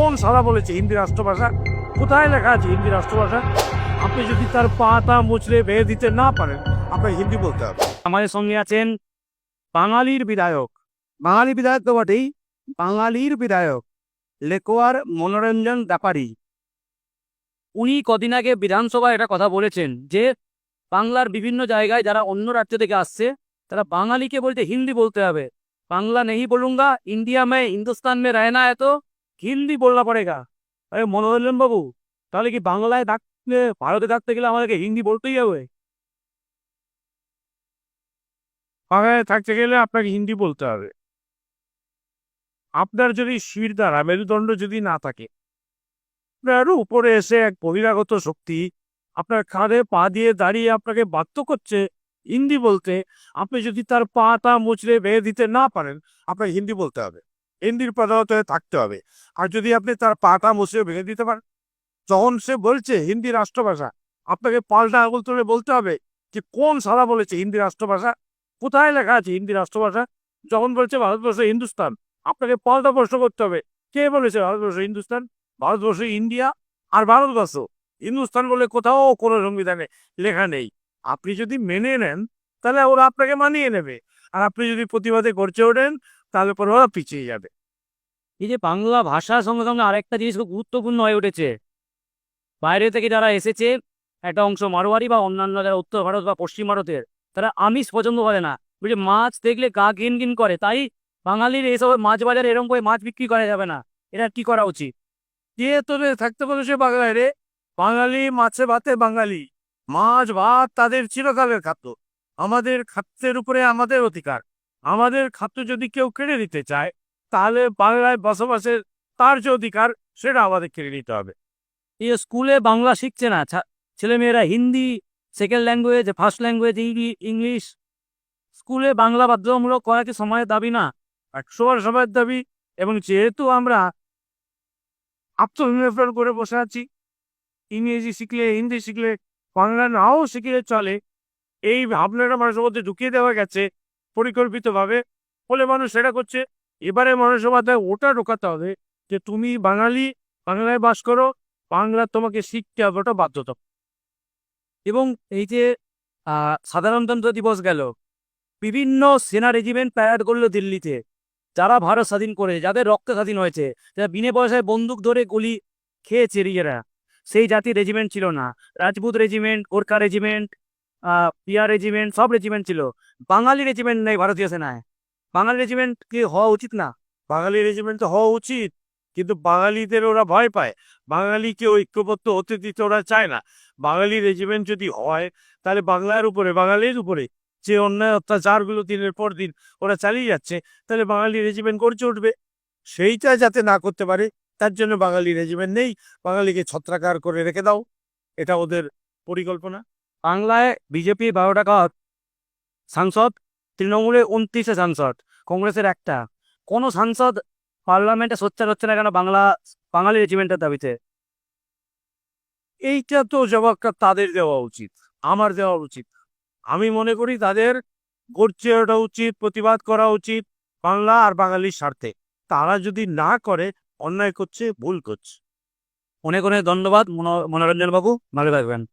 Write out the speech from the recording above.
কোন সারা বলেছে? হিন্দি রাষ্ট্রভাষা। কোথায় লেখা আছে হিন্দি রাষ্ট্রভাষা? আপনি যদি তার পাতা মুচড়ে বেয়ে দিতে না পারেন, আপনাকে হিন্দি বলতে হবে। আমাদের সঙ্গে আছেন বাঙালির বিধায়ক। বাঙালি বিধায়ক তো বটেই। বাঙালির বিধায়ক, লেকোয়ার মনোরঞ্জন ব্যাপারী। উনি কদিন আগে বিধানসভায় একটা কথা বলেছেন যে, বাংলার বিভিন্ন জায়গায় যারা অন্য রাজ্য থেকে আসছে, তারা বাঙালিকে বলতে হিন্দি বলতে হবে। বাংলা নেই বলুঙ্গা, ইন্ডিয়া মে, হিন্দুস্তান মে রায়না এত হিন্দি বলনা পড়েগা আরে মনোরঞ্জন বাবু, তাহলে কি বাংলায় থাকতে ভারতে থাকতে গেলে আমাদেরকে হিন্দি বলতেই হবে? বাংলায় থাকতে গেলে আপনাকে হিন্দি বলতে হবে। আপনার যদি শির দ্বারা, মেরুদণ্ড যদি না থাকে, আপনার উপরে এসে এক বহিরাগত শক্তি আপনার কাঁধে পা দিয়ে দাঁড়িয়ে আপনাকে বাধ্য করছে হিন্দি বলতে। আপনি যদি তার পা পাটা মুচড়ে বেয়ে দিতে না পারেন, আপনাকে হিন্দি বলতে হবে। হিন্দির প্রধানত থাকতে হবে। আর যদি আপনি তার পাটা মুচড়ে ভেঙে দিতে পারেন যখন সে বলছে, হিন্দি রাষ্ট্রভাষা। আপনাকে পাল্টা আঙুল তুলে বলতে হবে যে, কোন সারা বলেছে হিন্দি রাষ্ট্রভাষা? কোথায় লেখা আছে হিন্দি রাষ্ট্রভাষা? যখন বলছে, ভারতবর্ষ, হিন্দুস্তান। আপনাকে পাল্টা প্রশ্ন করতে হবে, কে বলেছে ভারতবর্ষ, হিন্দুস্তান? ভারতবর্ষ, ইন্ডিয়া আর ভারতবর্ষ। হিন্দুস্তান বলে কোথাও কোনো সংবিধানে লেখা নেই। আপনি যদি মেনে নেন, তাহলে ওরা আপনাকে মানিয়ে নেবে। আর আপনি যদি প্রতিবাদে করছে ওঠেন তাহলে পরে ওরা পিছিয়ে যাবে। এই যে বাংলা ভাষার সঙ্গে সঙ্গে আরেকটা জিনিস খুব গুরুত্বপূর্ণ হয়ে উঠেছে। বাইরে থেকে যারা এসেছে একটা অংশ মারোয়ারি বা অন্যান্য যারা উত্তর ভারত বা পশ্চিম ভারতের তারা আমিষ পছন্দ করে না। বুঝলি মাছ দেখলে গা ঘিন ঘিন করে তাই বাঙালির এইসব মাছ বাজারে এরকম করে মাছ বিক্রি করা যাবে না। এটা কি করা উচিত? কে তোরে থাকতে পারো সে বাংলায় রে? বাঙালি মাছে ভাতে বাঙালি। মাছ ভাত তাদের চিরকালের খাদ্য। আমাদের খাদ্যের উপরে আমাদের অধিকার। আমাদের খাদ্য যদি কেউ কেড়ে নিতে চায়, তাহলে বাংলায় বসবাসের তার যে অধিকার, সেটা আমাদের কেড়ে নিতে হবে। এই স্কুলে বাংলা শিখছে না ছেলেমেয়েরা Hindi second language first language English. স্কুলে বাংলা বাধ্যতামূলক করা কি সময়ের দাবি না, একশো বার সময়ের দাবি, এবং যেহেতু আমরা আত্মনির্ভর করে বসে আছি, ইংরেজি শিখলে, হিন্দি শিখলে, বাংলা নাও শিখলে চলে, এই ভাবনাটা মানুষের মধ্যে ঢুকিয়ে দেওয়া গেছে পরিকল্পিতভাবে ফলে মানুষ সেটা করছে। এবারে মাথায় ওটা ঢোকাতে হবে যে তুমি বাঙালি, বাংলায় বাস করো, বাংলা তোমাকে শিখতে হবে, ওটা বাধ্যতা এবং এই যে সাধারণতন্ত্র দিবস গেল, বিভিন্ন সেনা রেজিমেন্ট প্যারেড করল দিল্লিতে, যারা ভারত স্বাধীন করে, যাদের রক্ত স্বাধীন হয়েছে, যারা বিনে পয়সায় বন্দুক ধরে গুলি খেয়েছে নিজেরা, সেই জাতির রেজিমেন্ট ছিল না। রাজপুত রেজিমেন্ট গোর্খা রেজিমেন্ট পিয়া রেজিমেন্ট সব রেজিমেন্ট ছিল। বাঙালি রেজিমেন্ট নেই ভারতীয় সেনায়। বাঙালি রেজিমেন্ট কি হওয়া উচিত না? বাঙালি রেজিমেন্ট তো হওয়া উচিত, কিন্তু বাঙালিদের ওরা ভয় পায়। বাঙালিকে ঐক্যবদ্ধ হতে দিতে ওরা চায় না। বাঙালি রেজিমেন্ট যদি হয়, তাহলে বাংলার উপরে, বাঙালির উপরে যে অন্যায় অত্যাচারগুলো দিনের পর দিন ওরা চালিয়ে যাচ্ছে, তাহলে বাঙালি রেজিমেন্ট গড়ে উঠবে। সেইটা যাতে না করতে পারে, তার জন্য বাঙালি রেজিমেন্ট নেই। বাঙালিকে ছত্রাকার করে রেখে দাও। এটা ওদের পরিকল্পনা। বাংলায় বিজেপি বারোটা টাকা সাংসদ তৃণমূলের উনত্রিশে সাংসদ, কংগ্রেসের একটা। কোনো সাংসদ পার্লামেন্টে সোচ্চার হচ্ছে না কেন বাংলা, বাঙালি রেজিমেন্টের দাবিতে? এইটা তো জবাবটা তাদের দেওয়া উচিত, আমার দেওয়া উচিত। আমি মনে করি তাদের গর্জে ওঠা উচিত, প্রতিবাদ করা উচিত, বাংলা আর বাঙালির স্বার্থে। তারা যদি না করে, অন্যায় করছে, ভুল করছে। অনেক অনেক ধন্যবাদ, মনো- মনোরঞ্জন বাবু ভালো থাকবেন।